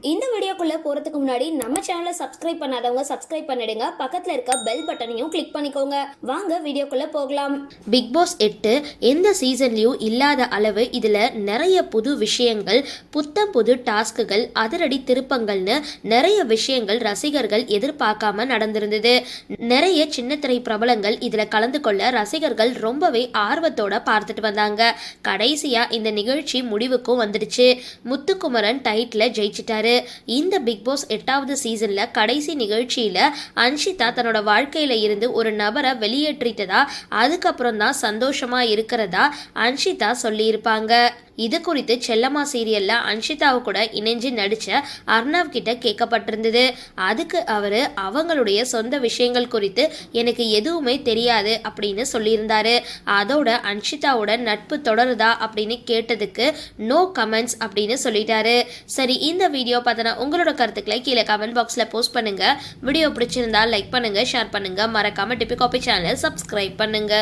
இந்த வீடியோக்குள்ளே போகிறதுக்கு முன்னாடி நம்ம சேனலை சப்ஸ்கிரைப் பண்ணாதவங்க சப்ஸ்கிரைப் பண்ணிடுங்க. பக்கத்தில் இருக்க பெல் பட்டனையும் கிளிக் பண்ணிக்கோங்க. வாங்க வீடியோக்குள்ளே போகலாம். பிக் பாஸ் எட்டு எந்த சீசன்லேயும் இல்லாத அளவு இதில் நிறைய புது விஷயங்கள் புத்தம் புது டாஸ்க்குகள் அதிரடி திருப்பங்கள்னு நிறைய விஷயங்கள் ரசிகர்கள் எதிர்பார்க்காம நடந்திருந்தது. நிறைய சின்ன திரை பிரபலங்கள் இதில் கலந்து கொள்ள ரசிகர்கள் ரொம்பவே ஆர்வத்தோட பார்த்துட்டு வந்தாங்க. கடைசியாக இந்த நிகழ்ச்சி முடிவுக்கும் வந்துடுச்சு. முத்துக்குமரன் டைட்டில் ஜெயிச்சிட்டாரு. இந்த இந்த பிக் பாஸ் எட்டாவது சீசன்ல கடைசி நிகழ்ச்சியில அன்ஷிதா தன்னோட வாழ்க்கையில இருந்து ஒரு நபரை வெளியேற்றிட்டதா அதுக்கப்புறம் தான் சந்தோஷமா இருக்கிறதா அன்ஷிதா சொல்லியிருப்பாங்க. இது குறித்து செல்லம்மா சீரியல்ல அன்ஷிதாவு கூட இணைஞ்சு நடிச்ச அர்ணவ் கிட்ட கேட்கப்பட்டிருந்தது. அதுக்கு அவர் அவங்களுடைய சொந்த விஷயங்கள் குறித்து எனக்கு எதுவுமே தெரியாது அப்படின்னு சொல்லியிருந்தாரு. அதோட அன்ஷிதாவோட நட்பு தொடருதா அப்படின்னு கேட்டதுக்கு நோ கமெண்ட்ஸ் அப்படின்னு சொல்லிட்டாரு. சரி இந்த வீடியோ பார்த்தனா உங்களோட கருத்துக்களை கீழே கமெண்ட் பாக்ஸில் போஸ்ட் பண்ணுங்க. வீடியோ பிடிச்சிருந்தா லைக் பண்ணுங்க ஷேர் பண்ணுங்க. மறக்காம டிபி காப்பி சேனலை சப்ஸ்கிரைப் பண்ணுங்க.